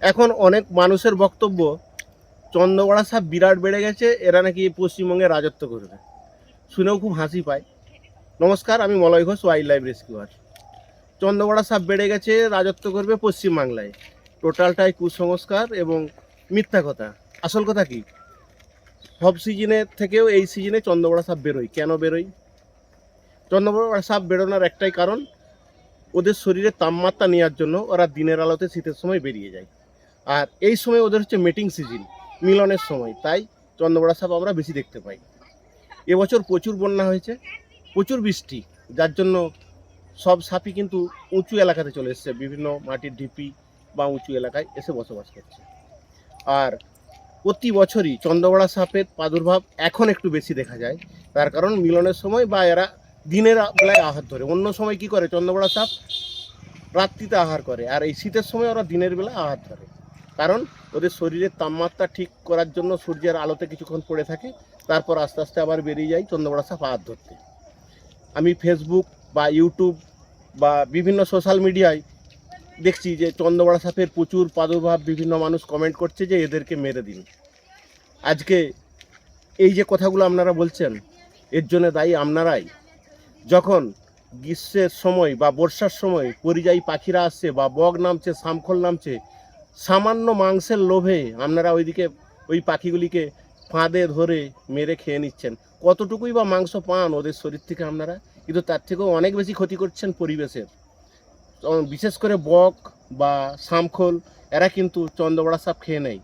এখন অনেক মানুষের বক্তব্য চন্দ্রগড়া সাপ বিরাট বেড়ে গেছে, এরা নাকি পশ্চিমবঙ্গে রাজত্ব করবে। শুনেও খুব হাসি পায়। নমস্কার, আমি Malay Ghosh wild life rescuer চন্দ্রগড়া সাপ বেড়ে গেছে, রাজত্ব করবে পশ্চিমবাংলায় টোটালটাই কুসংস্কার এবং মিথ্যা কথা। আসল কথা কি? সব সিজনের থেকেও এই সিজনে চন্দ্রবড়া সাপ বেরোয়। কেন বেরোয়? চন্দ্রবড়া সাপ বেরোনোর একটাই কারণ, ওদের শরীরে তাপমাত্রা নেওয়ার জন্য ওরা দিনের আলোতে শীতের সময় বেরিয়ে যায়। আর এই সময় ওদের হচ্ছে মিটিং সিজন মিলনের সময়। তাই চন্দ্রবড়া সাপ আমরা বেশি দেখতে পাই। এবছর প্রচুর বন্যা হয়েছে, প্রচুর বৃষ্টি, যার জন্য সব সাপই কিন্তু উঁচু এলাকাতে চলে এসছে। বিভিন্ন মাটির ঢিপি বা উঁচু এলাকায় এসে বসবাস করছে। আর প্রতি বছরই চন্দ্রবড়া সাপের প্রাদুর্ভাব এখন একটু বেশি দেখা যায়। তার কারণ মিলনের সময় বা এরা দিনের বেলায় আহার ধরে। অন্য সময় কি করে? চন্দ্রবড়া সাপ রাত্রিতে আহার করে। আর এই শীতের সময় ওরা দিনের বেলা আহার ধরে। কারণ ওদের শরীরের তাপমাত্রা ঠিক করার জন্য সূর্যের আলোতে কিছুক্ষণ পড়ে থাকে, তারপর আস্তে আস্তে আবার বেরিয়ে যায় চন্দ্রবড়া সাপ ধরতে। আমি ফেসবুক বা ইউটিউব বা বিভিন্ন সোশ্যাল মিডিয়ায় দেখছি যে চন্দ্রবড়া সাপের প্রচুর প্রাদুর্ভাব বিভিন্ন মানুষ কমেন্ট করছে যে এদেরকে মেরে দিন। আজকে এই যে কথাগুলো আপনারা বলছেন, এর জন্য দায়ী আপনারাই। যখন গ্রীষ্মের সময় বা বর্ষার সময় পরিযায়ী পাখিরা আসছে বা বগ নামছে শামখোল নামছে সামান্য মাংসের লোভে আপনারা ওইদিকে ওই পাখিগুলিকে ফাঁদে ধরে মেরে খেয়ে নিচ্ছেন। কতটুকুই বা মাংস পান ওদের শরীর থেকে আপনারা? কিন্তু তার থেকেও অনেক বেশি ক্ষতি করছেন পরিবেশের। বিশেষ করে বক বা শামখোল, এরা কিন্তু চন্দ্রবড়া সাপ খেয়ে নেয়।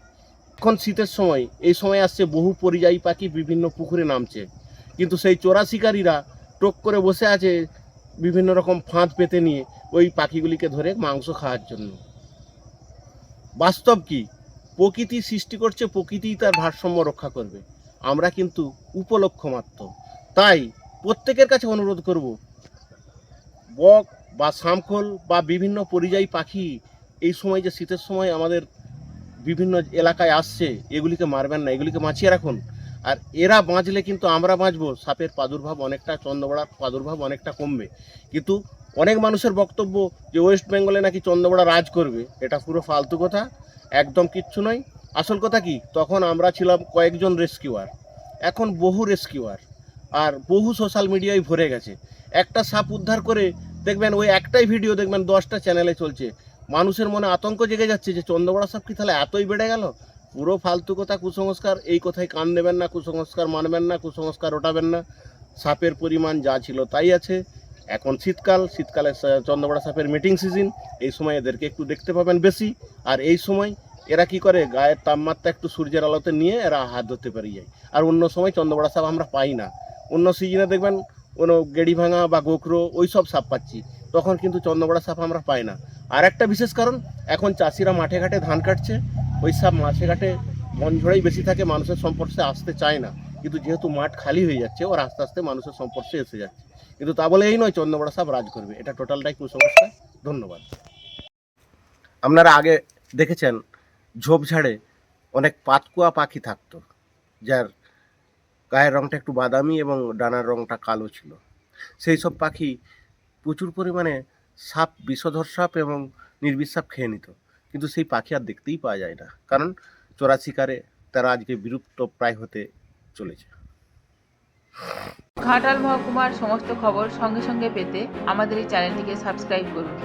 এখন শীতের সময়, এই সময় আসছে বহু পরিযায়ী পাখি বিভিন্ন পুকুরে নামছে। কিন্তু সেই চোরা শিকারীরা টোক করে বসে আছে বিভিন্ন রকম ফাঁদ পেতে নিয়ে ওই পাখিগুলিকে ধরে মাংস খাওয়ার জন্য। বাস্তব কি? প্রকৃতি সৃষ্টি করছে, প্রকৃতিই তার ভারসাম্য রক্ষা করবে। আমরা কিন্তু উপলক্ষ মাত্র। তাই প্রত্যেকের কাছে অনুরোধ করব, বক বা শামখোল বা বিভিন্ন পরিযায়ী পাখি এই সময় যে শীতের সময় আমাদের বিভিন্ন এলাকায় আসছে, এগুলিকে মারবেন না, এগুলিকে বাঁচিয়ে রাখুন। আর এরা বাঁচলে কিন্তু আমরা বাঁচবো। সাপের প্রাদুর্ভাব অনেকটা চন্দ্রবড়ার প্রাদুর্ভাব অনেকটা কমবে। কিন্তু অনেক মানুষের বক্তব্য যে ওয়েস্ট বেঙ্গলে নাকি চন্দ্রবড়া রাজ করবে, এটা পুরো ফালতু কথা, একদম কিচ্ছু নয়। আসল কথা কি? তখন আমরা ছিলাম কয়েকজন রেস্কিউয়ার। এখন বহু রেস্কিউয়ার। আর বহু সোশ্যাল মিডিয়ায় ভরে গেছে। একটা সাপ উদ্ধার করে দেখবেন ওই একটাই ভিডিও দেখবেন দশটা চ্যানেলে চলছে। মানুষের মনে আতঙ্ক জেগে যাচ্ছে যে চন্দ্রবড়া সাপ কি তাহলে এতই বেড়ে গেল? পুরো ফালতু কথা কুসংস্কার, এই কথায় কান দেবেন না, কুসংস্কার মানবেন না, কুসংস্কার ওঠাবেন না। সাপের পরিমাণ যা ছিল তাই আছে। এখন শীতকাল, শীতকালে চন্দ্রবড়া সাপের মিটিং সিজন এই সময় এদেরকে একটু দেখতে পাবেন বেশি। আর এই সময় এরা কি করে, গায়ের তাপমাত্রা একটু সূর্যের আলোতে নিয়ে এরা হাত ধরতে পারি যায়। আর অন্য সময় চন্দ্রবড়া সাপ আমরা পাই না। অন্য সিজনে দেখবেন কোনো গেড়ি ভাঙা বা গোখরো, ওই সব সাপ পাচ্ছি। তখন কিন্তু চন্দ্রবড়া সাপ আমরা পাই না। আর একটা বিশেষ কারণ, এখন চাষিরা মাঠে ঘাটে ধান কাটছে। ওই সব মাঠে ঘাটে বন ঝড়েই বেশি থাকে, মানুষের সম্পর্কে আসতে চায় না। কিন্তু যেহেতু মাঠ খালি হয়ে যাচ্ছে, ওর আস্তে আস্তে মানুষের সম্পর্কে এসে যাচ্ছে। কিন্তু তা বলে এই নয়, চন্দ্রবড়া সাপ রাজ করবে। এটা টোটালটাই কুসংস্কার। ধন্যবাদ। আপনারা আগে দেখেছেন ঝোপঝাড়ে অনেক পাতকুয়া পাখি থাকতো, যার গায়ের রংটা একটু বাদামি এবং ডানার রংটা কালো ছিল। সেই সব পাখি প্রচুর পরিমাণে সাপ, বিষধর সাপ এবং নির্বিষ সাপ খেয়ে নিত। কিন্তু সেই পাখি আর দেখতেই পাওয়া যায় না। কারণ চোরা শিকারে তারা আজকে বিলুপ্ত প্রায় হতে চলেছে। ঘাটাল মহকুমার সমস্ত খবর সঙ্গে সঙ্গে পেতে আমাদের এই চ্যানেলটিকে সাবস্ক্রাইব করুন।